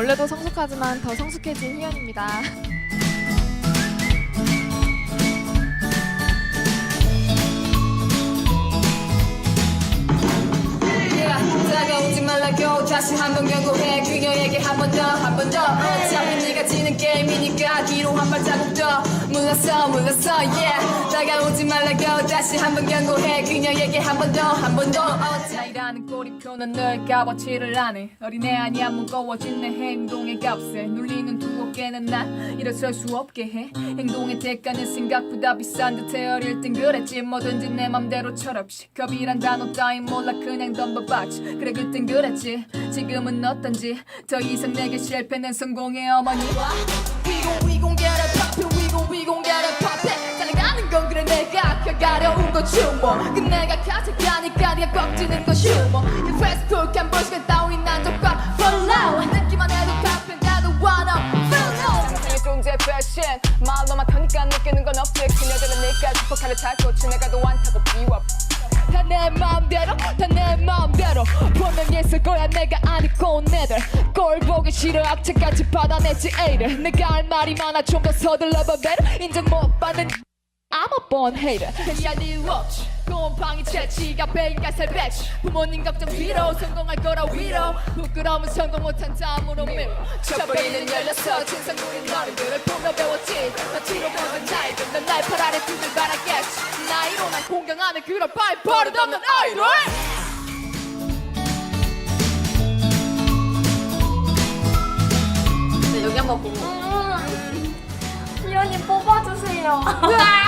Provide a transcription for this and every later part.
원래도 성숙하지만 더 성숙해진 희연입니다. 다가오지 말라 고 다시 한 번 경고해 그녀에게 한 번 더 한 번더 어차피 네가 게임이니까 뒤로 한 발자국 더 물렀어 물렀어 yeah. 다가오지 말라고 다시 한 번 경고해. 그녀에게 한 번 더 한 번더. 어차이라는 꼬리표는 널 값어치를 안해 어린애 아니야 무거워진 내 행동의 값에 눌리는 두 어깨는 난 일어설 수 없게 해. 행동의 대가는 생각보다 비싼 듯해. 어릴 땐 그랬지. 뭐든지 내 맘대로 철없이. 겁이란 단어 따윈 몰라. 그냥 덤벼봤지. 그래 그땐 그랬지 지금은 어떤지 더 이상 내게 실패는 성공의 어머니. We gon' we gon' get it pop it We gon' we gon' get it pop it 달려가는 건 그래 내가 켜가려운 건 춤뭐 그 내가 가져가니까 네가 꺾지는 건 슈머 이 페이스북 한 번씩 따윈 난 적과 follow 듣기만 해도 카페가도 wanna follow 말로만 터니까 느끼는 건 없지. 그녀들은 내가 축복하려 찾고 지나가도 않다고 비워 다 내 마음대로 다 내 마음대로. 분명히 있을 거야 내가 아니고 온 애들. 꼴 보기 싫어 악착같이 받아냈지 에이를. 내가 할 말이 많아 좀 더 서둘러봐 better 인정 못 받는 I'm a born hater. 야니 워치 곰팡이 채취가 배인가 살배치. 부모님 걱정 뒤로 성공할 거라 위로. 부끄러움은 성공 못한 다음으로 밀어. 첫버리는 열렸어. 진상구린 너희들을 보며 배웠지. 너 뒤로 보는 나이들 넌날 팔 아래 두들 바라겠지. 나이로 난 공경하는 그런 바이 버릇없는 아이돌 네, 여기 한번 보고. 희연이 뽑아주세요.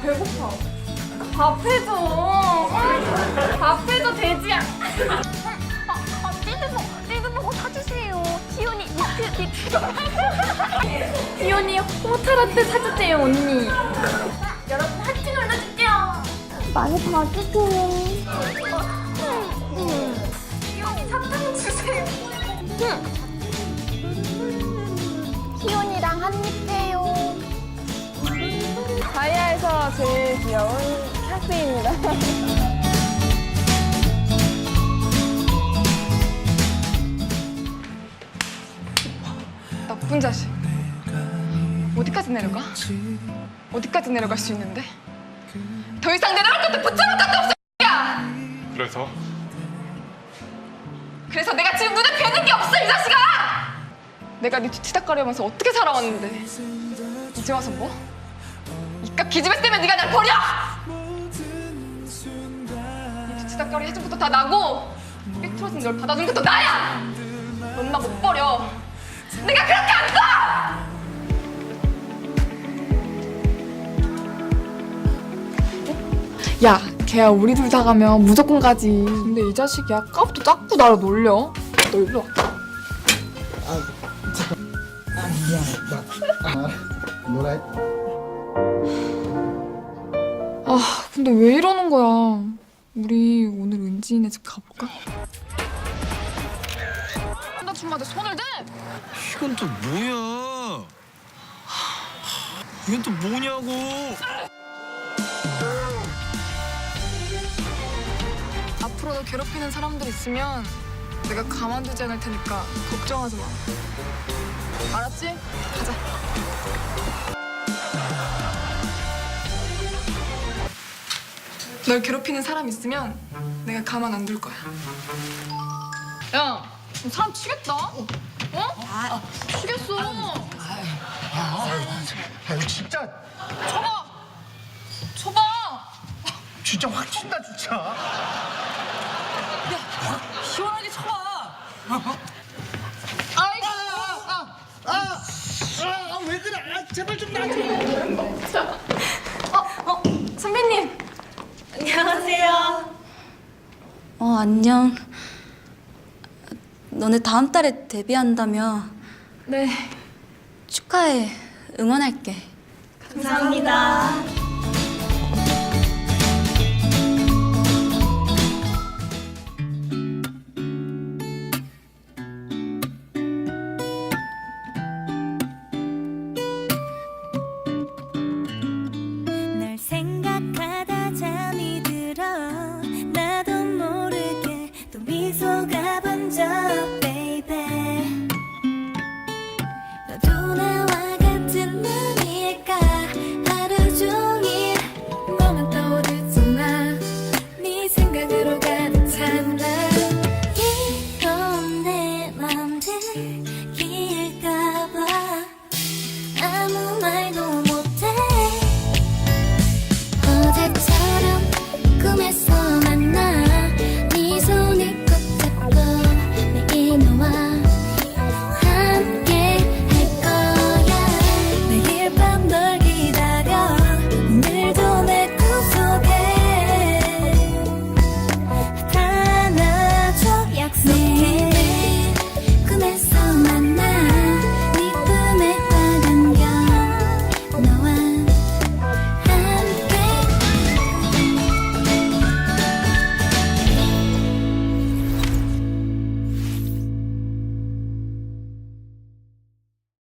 배고파. 밥 해줘. 밥 해줘 돼지야. 희연이 호타라떼 사주세요 언니. 여러분 하트 눌러주세요. 많이 봐주세요. 샤스입니다. 나쁜 자식 어디까지 내려가? 어디까지 내려갈 수 있는데? 더 이상 내려갈 것도 붙잡을 것도 없어 야! 그래서 그래서 내가 지금 눈에 뵈는 게 없어 이 자식아! 내가 네 뒤치다거리면서 어떻게 살아왔는데 이제 와서 뭐? 이깟 기집애 때문에 네가 날 버려! 네 뒤치다거리 해준 것도 다 나고 삐뚤어진 널 받아준 것도 나야! 엄마 못 버려 내가 그렇게 안 써! 야, 걔야 우리 둘 다 가면 무조건 가지. 근데 이 자식이 아까부터 자꾸 나를 놀려. 너 일로 와. 노래 아, 근데 왜 이러는 거야? 우리 오늘 은지네 집 가볼까? 나 주마다 손을 대! 이건 또 뭐야? 하, 이건 또 뭐냐고? 앞으로도 괴롭히는 사람들 있으면 내가 가만두지 않을 테니까 걱정하지 마. 알았지? 가자. 널 괴롭히는 사람 있으면 내가 가만 안 둘 거야. 야, 너 사람 치겠다? 어? 치겠어. 아 이거 진짜 쳐봐. 쳐봐. 진짜 확 친다 진짜 시원하게 쳐봐. 아왜 그래 아, 제발 좀 선배님. 어, 안녕. 너네 다음 달에 데뷔한다며. 네. 축하해. 응원할게. 널 up.